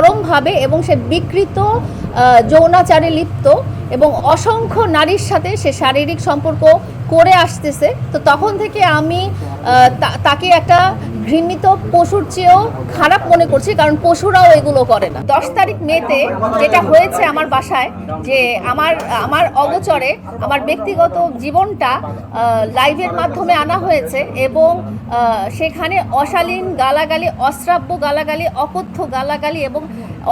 চরমভাবে এবং সে বিকৃত যৌনাচারে লিপ্ত এবং অসংখ্য নারীর সাথে সে শারীরিক সম্পর্ক করে আসতেছে। তো তখন থেকে আমি তাকে একটা ঘৃণিত পশুর চেয়েও খারাপ মনে করছি, কারণ পশুরাও এগুলো করে না। দশ তারিখ মেতে যেটা হয়েছে আমার বাসায়, যে আমার আমার অগোচরে আমার ব্যক্তিগত জীবনটা লাইভের মাধ্যমে আনা হয়েছে এবং সেখানে অশালীন গালাগালি, অশ্রাব্য গালাগালি, অকথ্য গালাগালি এবং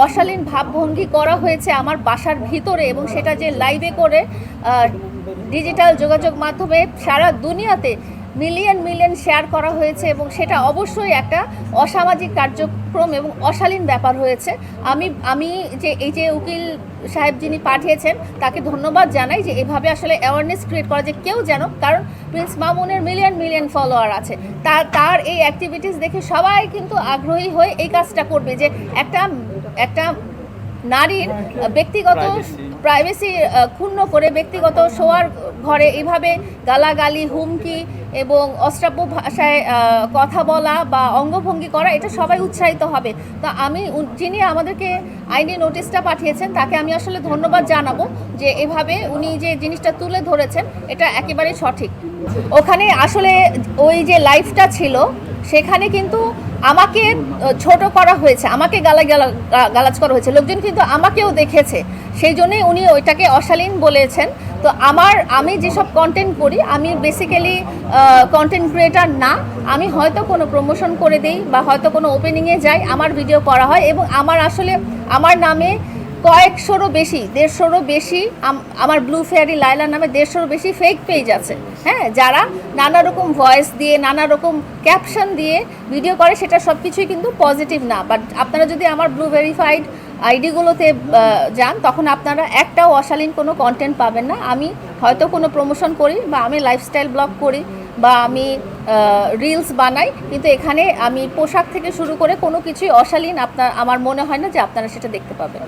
অশালীন ভাবভঙ্গি করা হয়েছে আমার বাসার ভিতরে এবং সেটা যে লাইভে করে ডিজিটাল যোগাযোগ মাধ্যমে সারা দুনিয়াতে মিলিয়ন মিলিয়ন শেয়ার করা হয়েছে এবং সেটা অবশ্যই একটা অসামাজিক কার্যক্রম এবং অশালীন ব্যাপার হয়েছে। আমি আমি যে, এই যে উকিল সাহেব যিনি পাঠিয়েছেন, তাকে ধন্যবাদ জানাই যে এভাবে আসলে অ্যাওয়ারনেস ক্রিয়েট করা যে কেউ যেন, কারণ প্রিন্স মামুনের মিলিয়ন মিলিয়ন ফলোয়ার আছে। তার তার এই অ্যাক্টিভিটিস দেখে সবাই কিন্তু আগ্রহী হয়ে এই কাজটা করবে যে একটা একটা নারীর ব্যক্তিগত প্রাইভেসি ক্ষুণ্ণ করে ব্যক্তিগত শোয়ার ঘরে এইভাবে গালাগালি, হুমকি এবং অশ্রাব্য ভাষায় কথা বলা বা অঙ্গভঙ্গি করা, এটা সবাই উৎসাহিত হবে। তো আমি যিনি আমাদেরকে আইনি নোটিশটা পাঠিয়েছেন, তাকে আমি আসলে ধন্যবাদ জানাব যে এভাবে উনি যে জিনিসটা তুলে ধরেছেন, এটা একেবারে সঠিক। ওখানে আসলে ওই যে লাইফটা ছিল সেখানে কিন্তু আমাকে ছোট করা হয়েছে, আমাকে গালা গালা- গালাজ করা হয়েছে। লোকজন কিন্তু আমাকেও দেখেছে। সেই জন্যই উনি ওইটাকে অশালীন বলেছেন। তো আমার, আমি যেসব কন্টেন্ট করি, আমি বেসিক্যালি কন্টেন্ট ক্রিয়েটার না। আমি হয়তো কোনো প্রমোশন করে দিই বা হয়তো কোনো ওপেনিংয়ে যাই, আমার ভিডিও করা হয় এবং আমার আসলে, আমার নামে কয়েকশোরও বেশি, দেড়শোরও বেশি আমার ব্লু ফেয়ারি লাইলা নামে দেড়শোরও বেশি ফেক পেজ আছে। হ্যাঁ যারা নানা রকম ভয়েস দিয়ে, নানা রকম ক্যাপশন দিয়ে ভিডিও করে, সেটা সব কিছুই কিন্তু পজিটিভ না। বাট আপনারা যদি আমার ব্লু ভেরিফাইড আইডিগুলোতে যান, তখন আপনারা একটাও অশালীন কোনো কন্টেন্ট পাবেন না। আমি হয়তো কোনো প্রমোশন করি বা আমি লাইফস্টাইল ব্লগ করি বা আমি রিলস বানাই, কিন্তু এখানে আমি পোশাক থেকে শুরু করে কোনো কিছুই অশালীন আপনার, আমার মনে হয় না যে আপনারা সেটা দেখতে পাবেন।